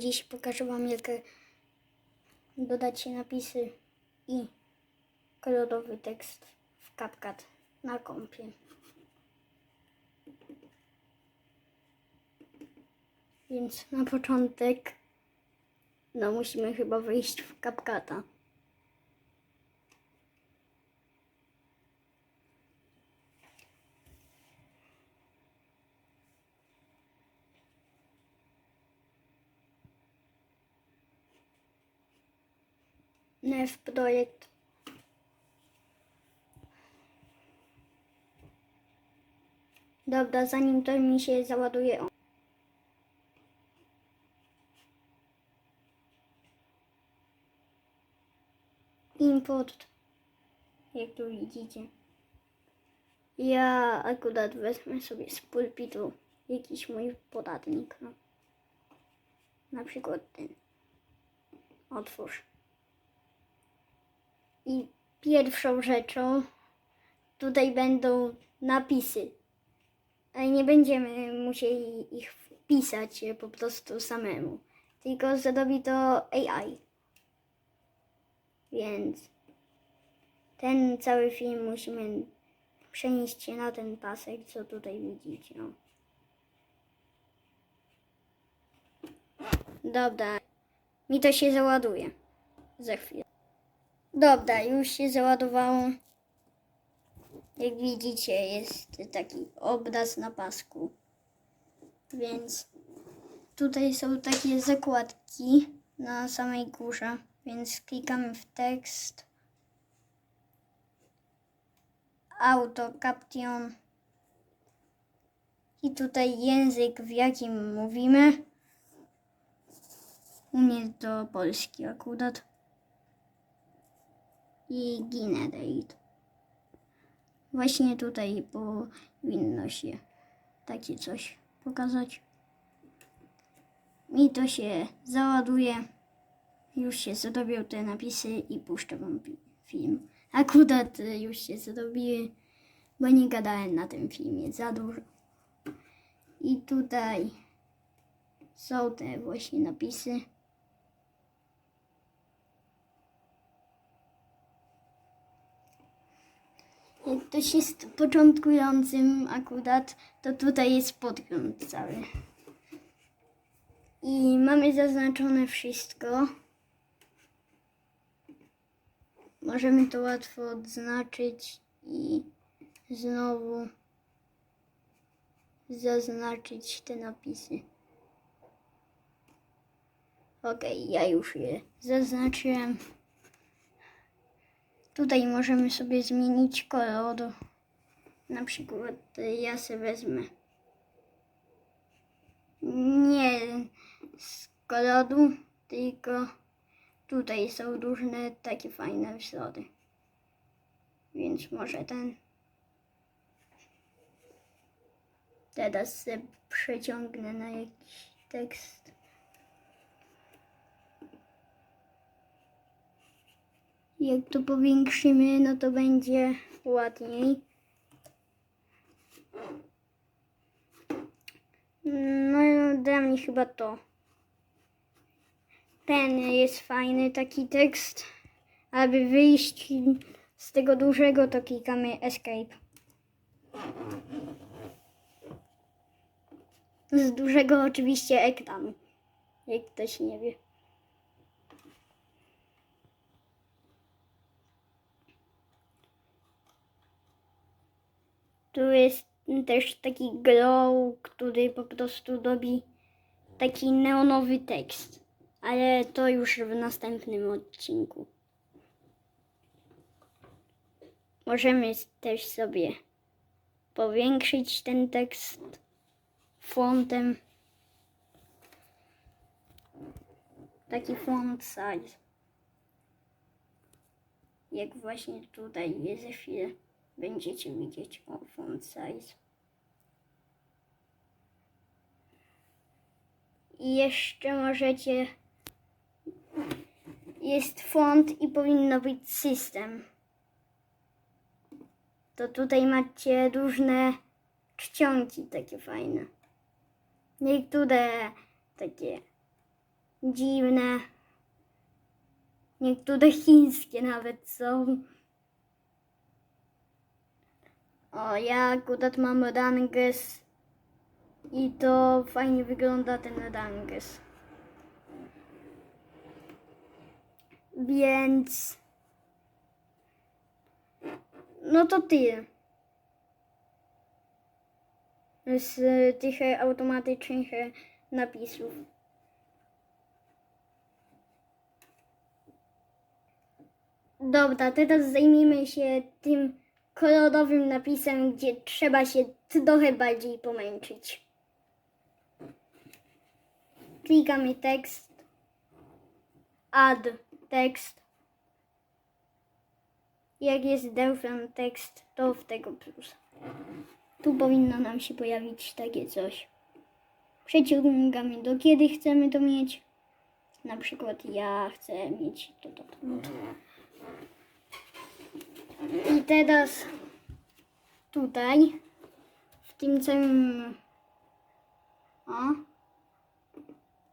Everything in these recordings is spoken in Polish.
Dziś pokażę Wam, jak dodać napisy i kolorowy tekst w CapCut na kompie. Więc na początek no musimy chyba wejść w CapCuta. Nev projekt. Dobra, zanim to mi się załaduje. Import. Jak tu widzicie. Ja akurat wezmę sobie z pulpitu jakiś mój podatnik. No. Na przykład ten. Otwórz. I pierwszą rzeczą tutaj będą napisy. Ale nie będziemy musieli ich wpisać po prostu samemu. Tylko zrobi to AI. Więc ten cały film musimy przenieść się na ten pasek, co tutaj widzicie. Dobra, mi to się załaduje za chwilę. Dobra, już się załadowało. Jak widzicie, jest taki obraz na pasku. Więc tutaj są takie zakładki na samej górze, więc klikamy w tekst. Auto, caption. I tutaj język, w jakim mówimy. U mnie to polski akurat i generate. Właśnie tutaj powinno się takie coś pokazać. I to się załaduje. Już się zrobią te napisy i puszczę wam film. Akurat y, już się zrobiły, bo nie gadałem na tym filmie za dużo. I tutaj są te właśnie napisy. Jak ktoś jest początkującym akurat, to tutaj jest podgląd cały. I mamy zaznaczone wszystko. Możemy to łatwo odznaczyć i znowu zaznaczyć te napisy. Ok, ja już je zaznaczyłem. Tutaj możemy sobie zmienić kolor. Na przykład y, ja sobie wezmę nie z koloru, tylko tutaj są różne takie fajne wzory. Więc może ten. Teraz sobie przeciągnę na jakiś tekst. Jak to powiększymy, no to będzie ładniej. No, dla mnie chyba to. Ten jest fajny taki tekst. Aby wyjść z tego dużego, to klikamy Escape. Z dużego oczywiście ekranu. Jak ktoś nie wie. Tu jest też taki glow, który po prostu robi taki neonowy tekst. Ale to już w następnym odcinku. Możemy też sobie powiększyć ten tekst fontem. Taki font size. Jak właśnie tutaj jest za chwilę będziecie widzieć o font size. I jeszcze możecie jest font i powinno być system. To tutaj macie różne czcionki takie fajne. Niektóre takie dziwne. Niektóre chińskie nawet są. O, ja akurat mam ranges i to fajnie wygląda ten ranges. Więc... No to tyle. Z tych automatycznych napisów. Dobra, teraz zajmijmy się tym kolorowym napisem, gdzie trzeba się trochę bardziej pomęczyć. Klikamy tekst, add tekst. Jak jest delfian tekst, to w tego plus. Tu powinno nam się pojawić takie coś. Przeciągamy do kiedy chcemy to mieć. Na przykład ja chcę mieć to, to, to. Teraz tutaj, w tym całym, o,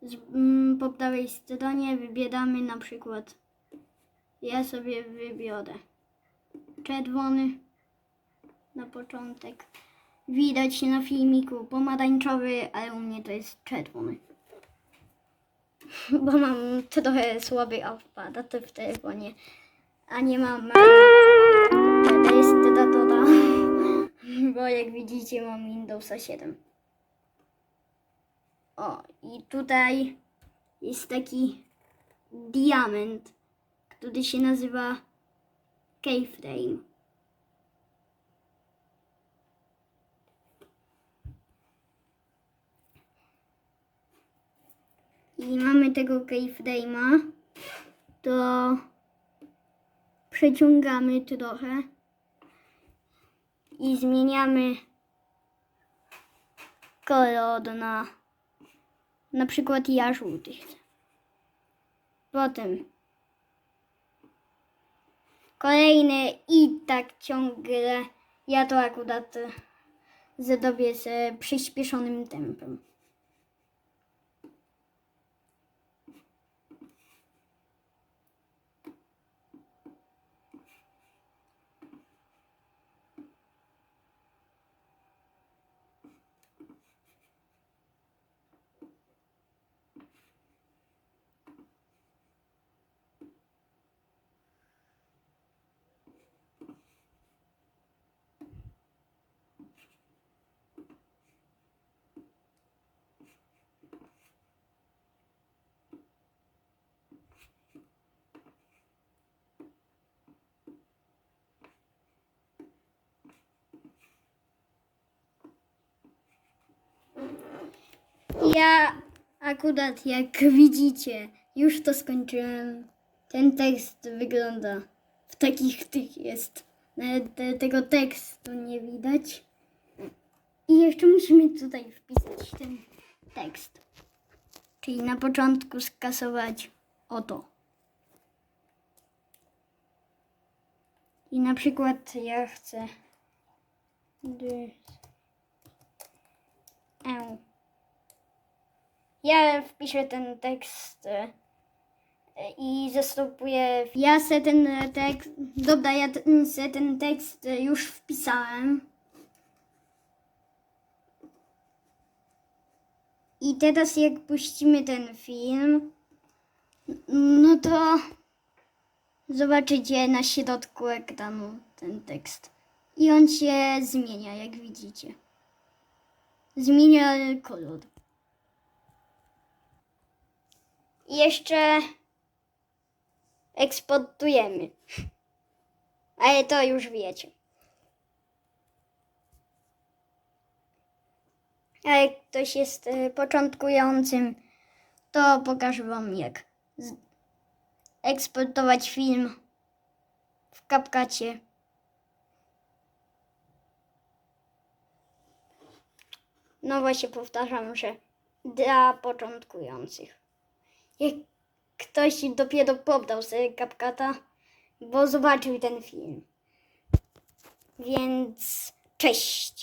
z, mm, po prawej stronie wybieramy na przykład, ja sobie wybiorę czerwony na początek. Widać na filmiku pomarańczowy, ale u mnie to jest czerwony. Bo mam trochę słaby aparat w telefonie, a nie mam... To jest datora, bo jak widzicie mam Windowsa 7. O, i tutaj jest taki diament, który się nazywa keyframe. I mamy tego keyframe'a, to przeciągamy trochę i zmieniamy kolor na na przykład ja żółty. Potem kolejny i tak ciągle. Ja to akurat zrobię z przyspieszonym tempem. Ja akurat jak widzicie, już to skończyłem. Ten tekst wygląda w takich tych jest. Nawet te, tego tekstu nie widać. I jeszcze musimy tutaj wpisać ten tekst. Czyli na początku skasować oto. I na przykład ja chcę. Ja wpiszę ten tekst e, i zastopuję. Ja se ten tekst. Dobra, ja ten, se ten tekst już wpisałem. I teraz jak puścimy ten film, no to zobaczycie na środku ekranu ten tekst. I on się zmienia, jak widzicie. Zmienia kolor. I jeszcze eksportujemy. Ale to już wiecie. A jak ktoś jest y, początkującym, to pokażę Wam jak eksportować film w CapCutie. No właśnie powtarzam, że dla początkujących. Jak ktoś dopiero poddał sobie CapCuta, bo zobaczył ten film. Więc cześć.